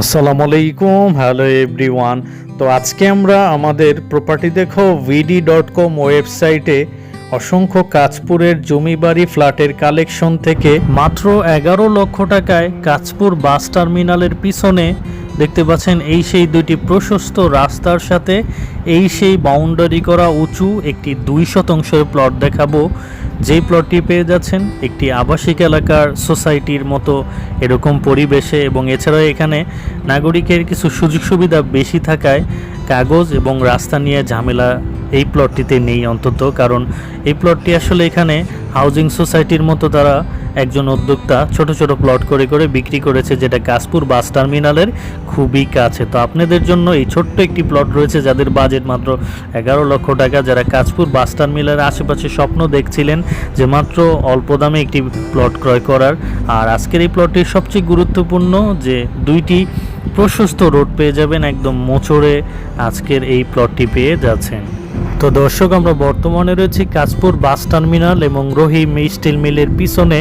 আসসালামু আলাইকুম, hello everyone. তো আজকে আমরা আমাদের প্রপার্টি দেখো ভিডি ডট কম ওয়েবসাইটে অসংখ্য কাঁচপুরের জমি বাড়ি ফ্ল্যাটের কালেকশন থেকে মাত্র এগারো লক্ষ টাকায় কাঁচপুর বাস টার্মিনালের পিছনে দেখতে পাচ্ছেন, এই সেই দুইটি প্রশস্ত রাস্তার সাথে এই সেই বাউন্ডারি করা উঁচু একটি দুই শতাংশের প্লট দেখাবো। যেই প্লটটি পেয়ে যাচ্ছেন একটি আবাসিক এলাকার সোসাইটির মতো এরকম পরিবেশে এবং এছাড়াও এখানে নাগরিকের কিছু সুযোগ সুবিধা বেশি থাকায় কাগজ এবং রাস্তা নিয়ে ঝামেলা এই প্লটটিতে নেই অন্তত। কারণ এই প্লটটি আসলে এখানে হাউজিং সোসাইটির মতো তারা একজন উদ্যোক্তা ছোট ছোট প্লট করে করে বিক্রি করেছে যেটা কাশপুর বাস টার্মিনালের খুবই কাছে। তো আপনাদের জন্য এই ছোট্ট একটি প্লট রয়েছে যাদের বাজেট মাত্র এগারো লক্ষ টাকা। যারা কাশপুর বাস টার্মিনালের আশেপাশে স্বপ্ন দেখছিলেন যে মাত্র অল্প দামে একটি প্লট ক্রয় করার। আর আজকের এই প্লটটির সবচেয়ে গুরুত্বপূর্ণ যে দুইটি প্রশস্ত রোড পেয়ে যাবেন একদম মোচড়ে আজকের এই প্লটটি পেয়ে যাচ্ছেন। তো দর্শক, আমরা বর্তমানে রয়েছি কাজপুর বাস টার্মিনাল এবং রহিম স্টিল মিলের পিছনে।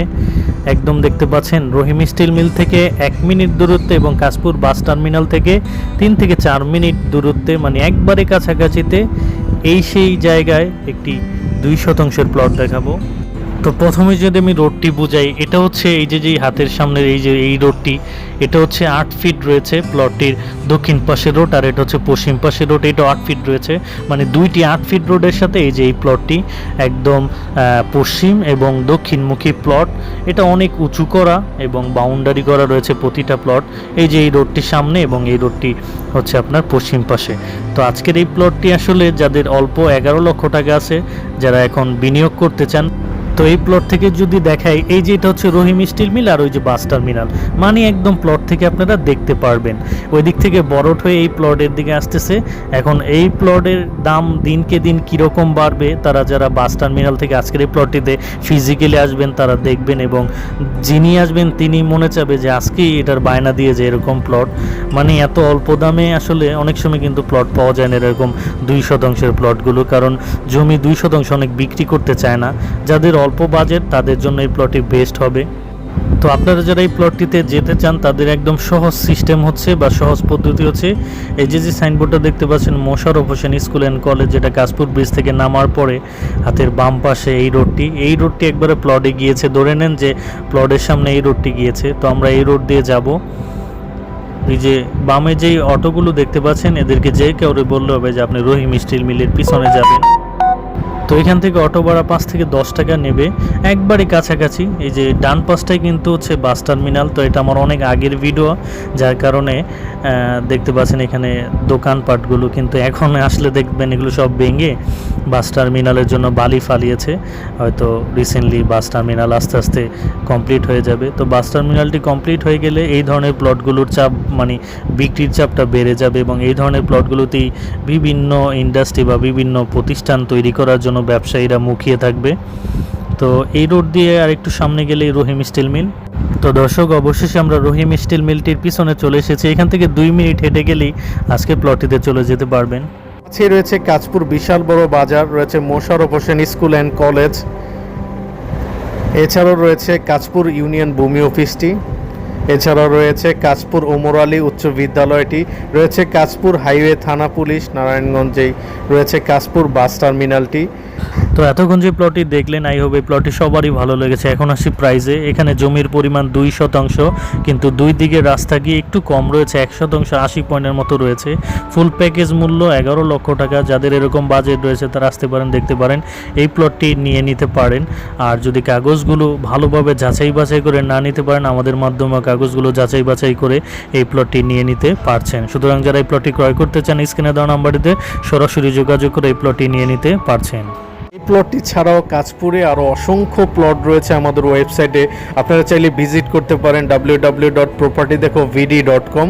একদম দেখতে পাচ্ছেন, রহিম স্টিল মিল থেকে এক মিনিট দূরত্বে এবং কাজপুর বাস টার্মিনাল থেকে তিন থেকে চার মিনিট দূরত্বে মানে একবারে কাছাকাছিতে। এই সেই জায়গায় একটি দুই শতাংশের প্লট দেখাবো। তো প্রথমে যদি আমি রোডটি বুঝাই, এটা হচ্ছে এই যে যে হাতের সামনের এই যে, এই রোডটি, এটা হচ্ছে আট ফিট রয়েছে প্লটটির দক্ষিণ পাশের রোড আর এটা হচ্ছে পশ্চিম পাশের রোড এটা আট ফিট রয়েছে। মানে দুইটি আট ফিট রোডের সাথে এই যে, এই প্লটটি একদম পশ্চিম এবং দক্ষিণমুখী প্লট, এটা অনেক উঁচু করা এবং বাউন্ডারি করা রয়েছে প্রতিটা প্লট। এই যে, এই রোডটির সামনে এবং এই রোডটি হচ্ছে আপনার পশ্চিম পাশে। তো আজকের এই প্লটটি আসলে যাদের অল্প এগারো লক্ষ টাকা আছে, যারা এখন বিনিয়োগ করতে চান তো এই প্লট থেকে যদি দেখাই, এই যে এটা হচ্ছে রহিম স্টিল মিল আর ওই যে বাস টার্মিনাল মানে একদম প্লট থেকে আপনারা দেখতে পারবেন। ওই দিক থেকে বড়ট হয়ে এই প্লটের দিকে আসতেছে। এখন এই প্লটের দাম দিনকে দিন কীরকম বাড়বে, তারা যারা বাস টার্মিনাল থেকে আজকের এই প্লটটিতে ফিজিক্যালি আসবেন, তারা দেখবেন এবং যিনি আসবেন, তিনি মনে চাবে যে আজকেই এটার বায়না দিয়ে যে এরকম প্লট মানে এত অল্প দামে আসলে অনেক সময় কিন্তু প্লট পাওয়া যায় না এরকম দুই শতাংশের প্লটগুলো কারণ জমি দুই শতাংশ অনেক বিক্রি করতে চায় না। যাদের অল্প বাজেট তাদের জন্য এই প্লটটি বেস্ট হবে। তো আপনারা যারা এই প্লটটিতে যেতে চান, তাদের একদম সহজ সিস্টেম হচ্ছে বা সহজ পদ্ধতি হচ্ছে। এই যে যে সাইনবোর্ডটা দেখতে পাচ্ছেন Mosharraf Hossain school and college, যেটা কাশপুর ব্রিজ থেকে নামার পরে হাতের বাম পাশে এই রোডটি এই রোডটি একবারে প্লটে গিয়েছে। ধরে নেন যে প্লটের সামনে এই রোডটি গিয়েছে। তো আমরা এই রোড দিয়ে যাব। এই যে, বামে যেই অটোগুলো দেখতে পাচ্ছেন, এদেরকে যে কেউ বললে হবে যে, আপনি রহিম স্টিল মিলের পিছনে যাবেন। তো এখান থেকে অটো ভাড়া পাঁচ থেকে দশ টাকা নেবে। একবারে কাছাকাছি, এই যে ডান পাশটাই কিন্তু হচ্ছে বাস টার্মিনাল, তো এটা আমার অনেক আগের ভিডিও, যার কারণে দেখতে পাচ্ছেন এখানে দোকানপাটগুলো কিন্তু এখন আসলে দেখবেন এগুলো সব ভেঙে বাস টার্মিনালের জন্য বালি ফালিয়েছে। হয়তো রিসেন্টলি বাস টার্মিনাল আস্তে আস্তে কমপ্লিট হয়ে যাবে। তো বাস টার্মিনালটি কমপ্লিট হয়ে গেলে এই ধরনের প্লটগুলোর চাপ মানে বিক্রির চাপটা বেড়ে যাবে এবং এই ধরনের প্লটগুলোতেই বিভিন্ন ইন্ডাস্ট্রি বা বিভিন্ন প্রতিষ্ঠান তৈরি করার জন্য ব্যবসায়ীরা মুখিয়ে থাকবে। তো এই রোড দিয়ে আর একটু সামনে গেলেই রহিম স্টিল মিল। তো দর্শক, অবশেষে আমরা রহিম স্টিল মিলটির পিছনে চলে এসেছি। এখান থেকে দুই মিনিট হেঁটে গেলেই আজকে প্লটিতে চলে যেতে পারবেন। কাছে রয়েছে কাঁচপুর বিশাল বড় বাজার, রয়েছে Mosharraf Hossain school and college. এছাড়াও রয়েছে কাঁচপুর ইউনিয়ন ভূমি অফিসটি। এছাড়াও রয়েছে কাশপুর ওমর আলী উচ্চ বিদ্যালয়টি, রয়েছে কাশপুর হাইওয়ে থানা পুলিশ, নারায়ণগঞ্জেই, রয়েছে কাশপুর বাস টার্মিনালটি। তো এতক্ষণ যে প্লটটি দেখলেন আই হোপ এই প্লটটি সবারই ভালো লেগেছে। এখন আসি প্রাইজে এখানে জমির পরিমাণ দুই শতাংশ, কিন্তু দুই দিকের রাস্তা গিয়ে একটু কম রয়েছে, এক শতাংশ আশি পয়েন্টের মতো রয়েছে। ফুল প্যাকেজ মূল্য এগারো লক্ষ টাকা। যাদের এরকম বাজেট রয়েছে, তারা আসতে পারেন, দেখতে পারেন। এই প্লটটি নিয়ে নিতে পারেন। আর যদি কাগজগুলো ভালোভাবে যাচাই বাছাই করে না নিতে পারেন, আমাদের মাধ্যমে কাগজগুলো যাচাই বাছাই করে এই প্লটটি নিয়ে নিতে পারছেন। সুতরাং যারা এই প্লটটি ক্রয় করতে চান, স্ক্রিনে দেওয়া নাম্বারটিতে সরাসরি যোগাযোগ করে এই প্লটটি নিয়ে নিতে পারছেন। প্লটটি ছাড়াও কাঁচপুরে আরও অসংখ্য প্লট রয়েছে আমাদের ওয়েবসাইটে আপনারা চাইলে ভিজিট করতে পারেন ডাব্লিউ ডাব্লিউ ডট প্রপার্টি দেখো ভিডি ডট কম